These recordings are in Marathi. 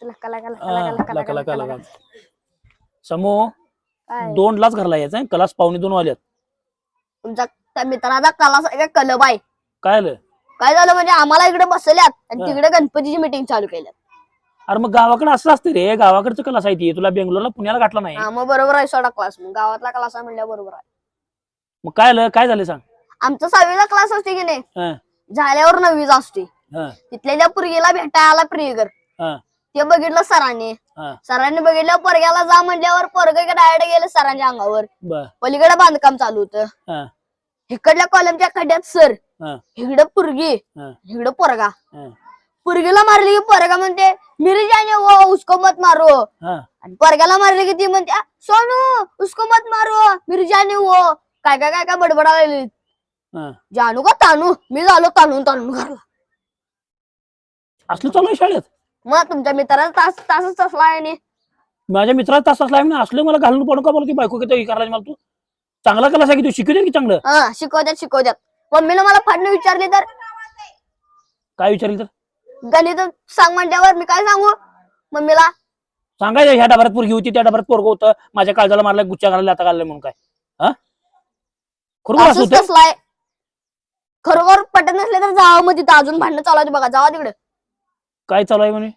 तुला कला कला कला कला कला. समूह काय? दोन लाच घरला यायचं कलास पावणे दोन वाल्यात. तुमचा त्या मित्राचा कला काय कलब आहे. काय आलं काय झालं म्हणजे आम्हाला इकडे बसल्यात आणि हा. तिकडे गणपतीची मिटिंग चालू केल्यात. अरे मग गावाकडे असं असते रे गावाकडचं कलास आहे ती. तुला बेंगलोरला पुण्याला गाठला नाही. हा मग बरोबर आहे सोडा क्लास मग गावातला क्लास आहे म्हणल्या बरोबर आहे. मग काय आलं काय झालं सांग? आमचा सहावीचा क्लास असते की नाही? हा, झाल्यावर नववीचा असते. तिथल्या त्या पुरगीला भेटायला आला प्रियकर ते बघितलं सरांनी. सरांनी बघितलं पोरग्याला जा म्हणल्यावर पोरग डायरेक्ट गेलं सरांच्या अंगावर. पलीकडे बांधकाम चालू होतं. इकडल्या कॉलमच्या खड्ड्यात सर इकडं पुरगी इकडं पोरगा. पुरगीला मारली की पोरगा म्हणते मिरी जाने वो उसको मत मारो. आणि पोरग्याला मारली की ती म्हणते "आ, सोनू उसको मत मारो मिरी जाने वो. काय काय काय काय बडबडा लागली. जानू का तानू? मी झालो ताणून ताणून घरला. असलं चालू आहे शाळेत. मग तुमच्या मित्राचा तास तासच तसला आहे आणि माझ्या मित्राचा तास असला ना असलं मला घालून पडू का बोलतो ती बायको किती करायला मला तू? चांगला कलास आहे की तू? शिकू दे की चांगलं. हा शिकवत्यात शिकवत्यात मम्मीला मला फाडणं विचारली तर काय विचारलं तर? गणित सांग म्हणल्यावर मी काय सांगू? मम्मीला सांगायचं ह्या डबऱ्यात पोरगी होती त्या डबऱ्यात पोरग होतं. माझ्या काळजाला मारला गुच्च्या घालायला आता घाललं म्हणून काय? हा? खरोखर असं असंच होतं? कसलाय खरोखर पटत नसले तर जावं मग तिथं. अजून भांडणं चालू आहे बघा. जावा तिकडे. काय चालू आहे म्हणे?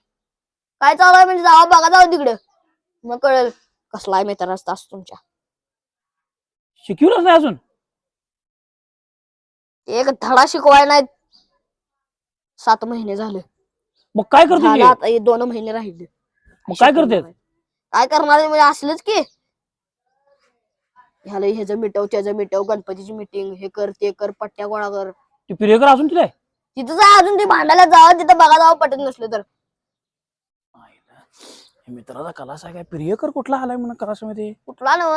काय चालू आहे म्हणजे जावा बघा जावं तिकडे. मग कळेल कसला आहे मित्राचा तास तुमच्या. शिकवलंच नाही अजून? एक धडा शिकवाय नाही सात महिने झाले. मग काय करतो झालं? आता हे दोन महिने राहिले. मग काय करते काय करणार आहे म्हणजे असलेच की. ह्याला ह्याचं मिटव त्याचं मिटव गणपतीची मिटिंग हे कर ते कर पट्ट्या गोळा कर. ती प्रियकर अजून तिथे? तिथं जा अजून ती भांडायला जावं तिथं बघा जावं पटत नसलं तर. हे मित्राचा कलास आहे काय? प्रियकर कुठला आलाय म्हणून कलासमध्ये कुठला नव